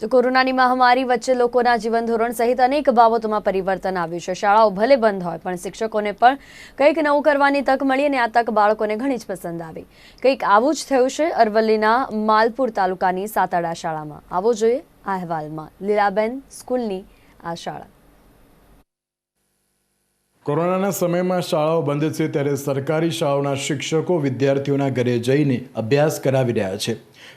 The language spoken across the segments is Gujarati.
તો કોરોનાની મહામારી વચ્ચે લોકોના જીવન ધોરણ સહિત અનેક બાબતોમાં પરિવર્તન આવ્યું છે. શાળાઓ ભલે બંધ હોય, પણ શિક્ષકોને પણ કંઈક નવું કરવાની તક મળી અને આ તક બાળકોને ઘણી જ પસંદ આવી. કંઈક આવું જ થયું છે અરવલ્લીના માલપુર તાલુકાની સાતડા શાળામાં. આવો જોઈએ અહેવાલમાં. લીલાબેન સ્કૂલની આ શાળા. કોરોનાના સમયમાં શાળાઓ બંધ છે ત્યારે સરકારી શાળાઓના શિક્ષકો વિદ્યાર્થીઓના ઘરે જઈને અભ્યાસ કરાવી રહ્યા છે.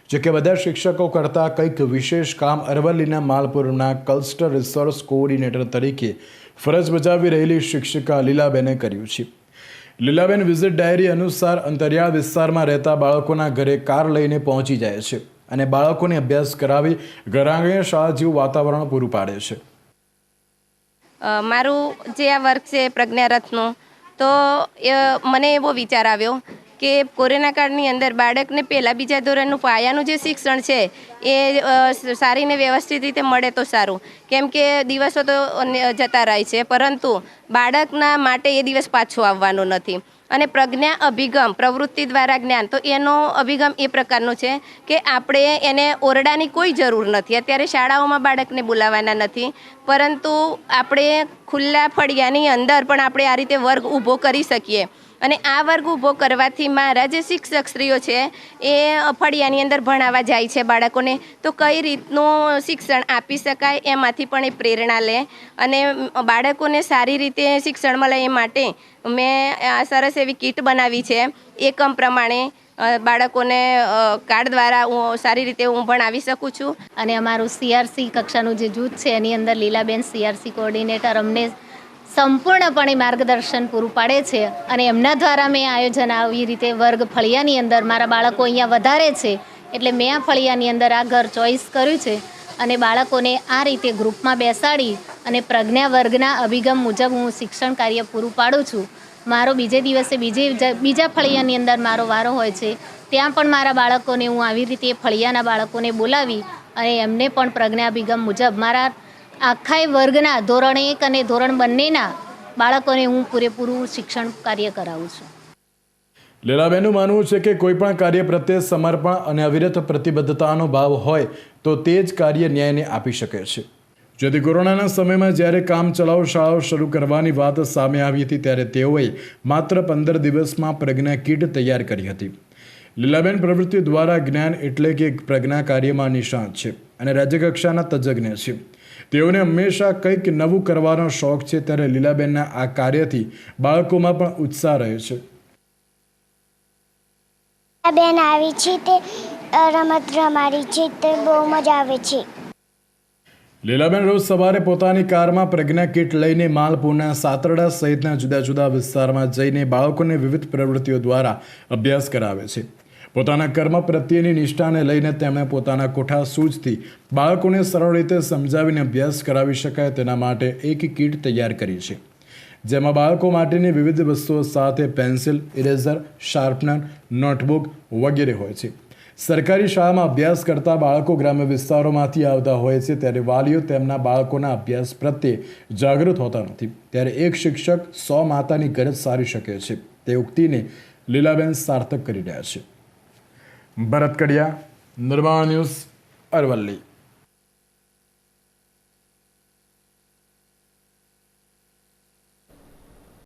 જો કે બધા શિક્ષકો કરતાં કંઈક વિશેષ કામ અરવલ્લીના માલપુરના કલ્સ્ટર રિસોર્સ કોઓર્ડિનેટર તરીકે ફરજ બજાવી રહેલી શિક્ષિકા લીલાબેને કર્યું છે. લીલાબેન વિઝિટ ડાયરી અનુસાર અંતરિયાળ વિસ્તારમાં રહેતા બાળકોના ઘરે કાર લઈને પહોંચી જાય છે અને બાળકોને અભ્યાસ કરાવી ઘરાંગણે શાળા જેવું વાતાવરણ પૂરું પાડે છે. મારું જે આ વર્ક છે પ્રજ્ઞારથનું, તો મને એવો વિચાર આવ્યો કે કોરોના કાળની અંદર બાળકને પહેલાં બીજા ધોરણનું પાયાનું જે શિક્ષણ છે, એ સારીને વ્યવસ્થિત રીતે મળે તો સારું. કેમ કે દિવસો તો જતા રહે છે, પરંતુ બાળકના માટે એ દિવસ પાછો આવવાનો નથી. અને પ્રજ્ઞા અભિગમ, પ્રવૃત્તિ દ્વારા જ્ઞાન. તો એનો અભિગમ એ પ્રકારનો છે કે આપણે એને ઓરડાની કોઈ જરૂર નથી. અત્યારે શાળાઓમાં બાળકને બોલાવવાના નથી. પરંતુ આપણે ખુલ્લા ફળિયાની અંદર પણ આપણે આ રીતે વર્ગ ઊભો કરી શકીએ. અને આ વર્ગ ઊભો કરવાથી મારા જે શિક્ષક સ્ત્રીઓ છે, એ ફળિયાની અંદર ભણાવવા જાય છે બાળકોને. તો કઈ રીતનું શિક્ષણ આપી શકાય એમાંથી પણ એ પ્રેરણા લે અને બાળકોને સારી રીતે શિક્ષણ મળે એ માટે મેં આ સરસ એવી કીટ બનાવી છે. એકમ પ્રમાણે બાળકોને કાર્ડ દ્વારા હું સારી રીતે હું ભણાવી શકું છું. અને અમારું સીઆરસી કક્ષાનું જે જૂથ છે, એની અંદર લીલાબેન સીઆરસી કોઓર્ડિનેટર અમને સંપૂર્ણપણે માર્ગદર્શન પૂરું પાડે છે અને એમના દ્વારા મેં આયોજન આવી રીતે વર્ગ ફળિયાની અંદર મારા બાળકો અહીંયા વધારે છે એટલે મેં આ ફળિયાની અંદર આ ઘર ચોઈસ કર્યું છે અને બાળકોને આ રીતે ગ્રુપમાં બેસાડી અને પ્રજ્ઞા વર્ગના અભિગમ મુજબ હું શિક્ષણ કાર્ય પૂરું પાડું છું. મારો બીજે દિવસે બીજે બીજા ફળિયાની અંદર મારો વારો હોય છે, ત્યાં પણ મારા બાળકોને હું આવી રીતે ફળિયાના બાળકોને બોલાવી અને એમને પણ પ્રજ્ઞા અભિગમ મુજબ મારા આખાય વર્ગના ધોરણ એક અને ધોરણ બંનેના બાળકોને હું પૂરેપૂરું શિક્ષણ કાર્ય કરાવું છું. લીલાબેનનું માનવું છે કે કોઈપણ કાર્ય પ્રત્યે સમર્પણ અને અવિરત પ્રતિબદ્ધતાનો ભાવ હોય તો તે જ કાર્ય ન્યાયને આપી શકે છે. જેથી કોરોનાના સમયમાં જ્યારે કામ ચલાવ શાળાઓ શરૂ કરવાની વાત સામે આવી હતી ત્યારે તેઓએ માત્ર પંદર દિવસમાં પ્રજ્ઞા કીટ તૈયાર કરી હતી. લીલાબેન પ્રવૃત્તિ દ્વારા જ્ઞાન એટલે કે પ્રજ્ઞા કાર્યમાં નિષ્ણાત છે અને રાજ્યકક્ષાના તજજ્ઞ છે. તેઓને હંમેશા કંઈક નવું કરવાનો શોખ છે ત્યારે લીલાબેનના આ કાર્યથી બાળકોમાં પણ ઉત્સાહ રહે છે. બેન આવી છે તે રમત રમાડી છે તે બહુ મજા આવે છે. લીલાબેન રોજ સવારે પોતાની કારમાં પ્રજ્ઞા કીટ લઈને માલપુરના સાતરડા સહિતના જુદા જુદા વિસ્તારમાં જઈને બાળકોને વિવિધ પ્રવૃત્તિઓ દ્વારા અભ્યાસ કરાવે છે. પોતાના કર્મ પ્રત્યેની નિષ્ઠાને લઈને તેમણે પોતાના કોઠા સૂઝથી બાળકોને સરળ રીતે સમજાવીને અભ્યાસ કરાવી શકાય તેના માટે એક કીટ તૈયાર કરી છે. જેમાં બાળકો માટેની વિવિધ વસ્તુઓ સાથે પેન્સિલ, ઇરેઝર, શાર્પનર, નોટબુક વગેરે હોય છે. સરકારી શાળામાં અભ્યાસ કરતા બાળકો ગ્રામ્ય વિસ્તારોમાંથી આવતા હોય છે ત્યારે વાલીઓ તેમના બાળકોના અભ્યાસ પ્રત્યે જાગૃત હોતા નથી. ત્યારે એક શિક્ષક સો માતાની ગરજ સારી શકે છે. તે ઉક્તિને લીલાબેન સાર્થક કરી રહ્યા છે. ભરત કડિયા નિર્માણ ન્યૂઝ અરવલ્લી.